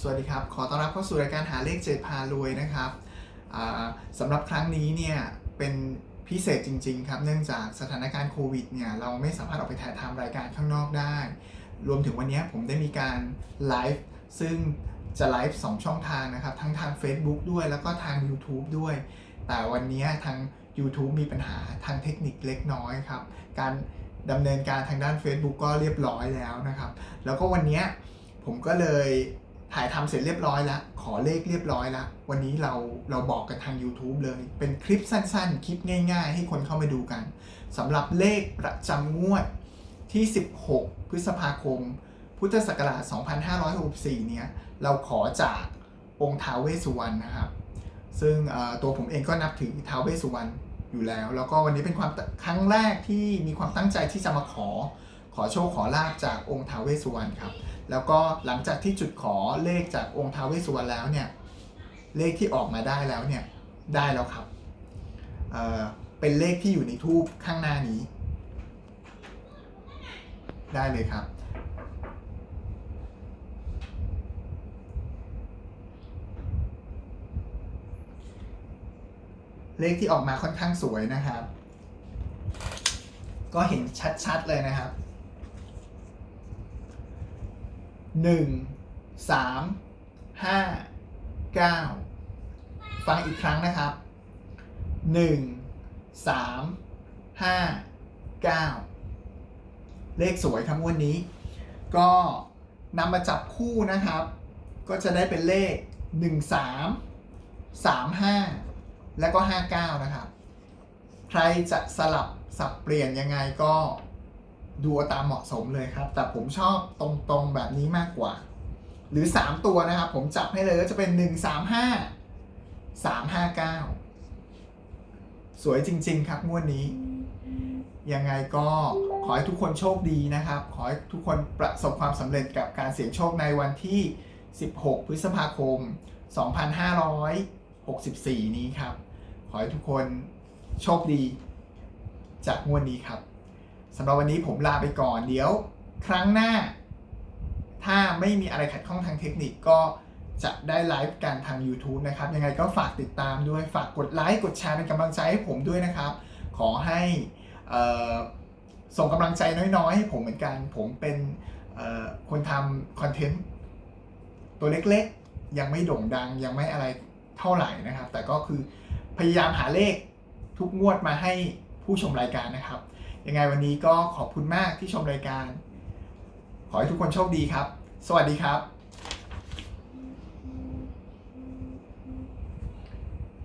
สวัสดีครับ ขอต้อนรับเข้าสู่รายการหาเลขเจ็ดพารวยนะครับสำหรับครั้งนี้เนี่ยเป็นพิเศษจริง ๆ ครับ เนื่องจากสถานการณ์โควิดเนี่ยเราไม่สามารถออกไปถ่ายทำรายการข้างนอกได้ รวมถึงวันนี้ผมได้มีการไลฟ์ซึ่งจะไลฟ์2ช่องทางนะครับ ทั้งทาง Facebook ด้วยแล้วก็ทาง YouTube ด้วย แต่วันนี้ทาง YouTube มีปัญหาทางเทคนิคเล็กน้อยครับ การดำเนินการทางด้าน Facebook ก็เรียบร้อยแล้วนะครับ แล้วก็วันนี้ผมก็เลย ถ่ายทำเสร็จเรียบร้อยแล้ว ขอเลขเรียบร้อยแล้ววันนี้เราเราบอกกันทาง YouTube เลย เป็นคลิปสั้นๆ คลิปง่ายๆ ให้คนเข้ามาดูกันสำหรับเลขประจำงวดที่ 16 พฤษภาคม พุทธศักราช 2564 เนี่ย เราขอจากองค์ท้าวเวสุวรรณนะครับ ซึ่งตัวผมเองก็นับถือท้าวเวสุวรรณอยู่แล้ว แล้วก็วันนี้เป็นความครั้งแรกที่มีความตั้งใจที่จะมาขอ ขอโชคขอลาบจากองค์ท้าวเวสุวรรณครับ แล้วก็หลังจากที่จุดขอเลขจากองค์ท้าวเวสสุวรรณแล้วเนี่ยเลขที่ออกมาได้แล้วเนี่ยได้แล้วครับเเป็นเลขที่อยู่ในทูปข้างหน้านี้ ได้เลยครับ เลขที่ออกมาค่อนข้างสวยนะครับ ก็เห็นชัดๆเลยนะครับ หนึ่งสามห้าเก้าฟังอีกครั้งนะครับหนึ่งสามห้าเก้าเลขสวยครับงวันนี้ ก็นำมาจับคู่นะครับ ก็จะได้เป็นเลขหนึ่งสามสามห้าแล้วก็ห้าเก้านะครับ ใครจะสลับสับเปลี่ยนยังไงก็ ดูตามเหมาะสมเลยครับ แต่ผมชอบตรงๆแบบนี้มากกว่า หรือ 3 ตัวนะครับ ผมจับให้เลยก็จะเป็น 1 3 5 3 5 9 สวยจริง ๆ ครับงวดนี้ ยังไงก็ขอให้ทุกคนโชคดีนะครับ ขอให้ทุกคนประสบความสำเร็จกับการเสี่ยงโชคในวันที่ 16 พฤษภาคม 2564 นี้ครับ ขอให้ทุกคนโชคดีจากงวดนี้ครับ สำหรับวันนี้ผมลาไปก่อนเดี๋ยวครั้งหน้า ถ้าไม่มีอะไรขัดข้องทางเทคนิคก็จะได้ไลฟ์กันทาง YouTube นะครับ ยังไงก็ฝากติดตามด้วยฝากกดไลค์กดแชร์เป็นกำลังใจให้ผมด้วยนะครับ ขอให้เอ่อส่งกำลังใจน้อยๆ ให้ผมเหมือนกัน ผมเป็นคนทำคอนเทนต์ตัวเล็กๆ ยังไม่โด่งดังยังไม่อะไรเท่าไหร่นะครับ แต่ก็คือพยายามหาเลขทุกงวดมาให้ผู้ชมรายการนะครับ ยังไงวันนี้ก็ขอบคุณมากที่ชมรายการ ขอให้ทุกคนโชคดีครับ สวัสดีครับ